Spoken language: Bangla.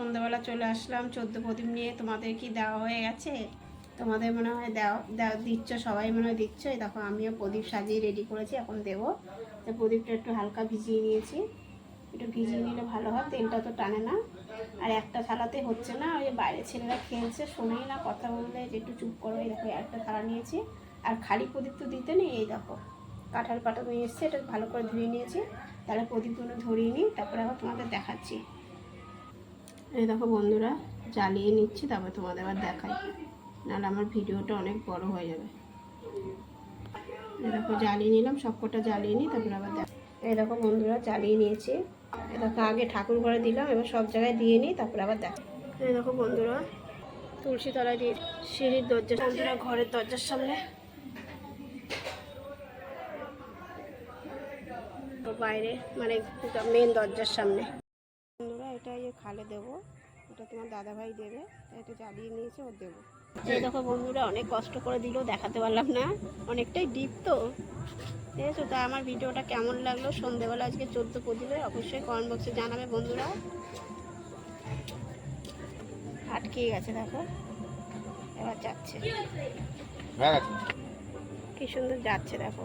সন্ধ্যাবেলা চলে আসলাম, চোদ্দ প্রদীপ নিয়ে। তোমাদের কি দেওয়া হয়ে গেছে? তোমাদের মনে হয় দেওয়া দিচ্ছ, সবাই মনে হয় দিচ্ছ। দেখো, আমিও প্রদীপ সাজিয়ে রেডি করেছি, এখন দেবো। তো প্রদীপটা একটু হালকা ভিজিয়ে নিয়েছি। একটু ভিজিয়ে নিলে ভালো হয়, তেলটা তো টানে না। আর একটা থালাতে হচ্ছে না, ওই বাইরে ছেলেরা খেলছে, শোনেই না কথা বললে, যে একটু চুপ করো। এই দেখো, একটা থালা নিয়েছি। আর খালি প্রদীপ তো দিতে নেই, এই দেখো। কাঁঠাল পাটা নিয়ে এসছে, এটা ভালো করে ধুয়ে নিয়েছি। তাহলে প্রদীপগুলো ধরিয়ে নিই, তারপরে আবার তোমাদের দেখাচ্ছি। এই দেখো বন্ধুরা, জ্বালিয়ে নিচ্ছি, তারপরে তোমাদের আবার দেখাই। নাহলে আমার ভিডিওটা অনেক বড় হয়ে যাবে। এই দেখো জ্বালিয়ে নিলাম, সবকটা জ্বালিয়ে নিই, তারপরে আবার দেখ এই দেখো বন্ধুরা, জ্বালিয়ে নিয়েছি। এই দেখো আগে ঠাকুর ঘরে দিলাম, এবার সব জায়গায় দিয়ে নিই, তারপরে আবার দেখ এই দেখো বন্ধুরা, তুলসী তলায় দিয়ে সিঁড়ির দরজা বন্ধুরা, ঘরের দরজার সামনে। বাইরে মানে মেন দরজার সামনে। এটা ইয়ে খালে দেবো। এটা তোমার দাদাভাই দেবে। এটা জ্বালিয়ে নিয়েছে ও দেবো। এই দেখো বন্ধুরা অনেক কষ্ট করে দিলেও দেখাতে পারলাম না। অনেকটাই ডিপ তো। ঠিক আছে তা আমার ভিডিওটা কেমন লাগল? সন্ধেবেলা আজকে চোদ্দ প্রদীপে অবশ্যই কমেন্ট বক্সে জানাবে বন্ধুরা। আটকে গেছে দেখো। এবার যাচ্ছে। হয়ে কি সুন্দর যাচ্ছে দেখো।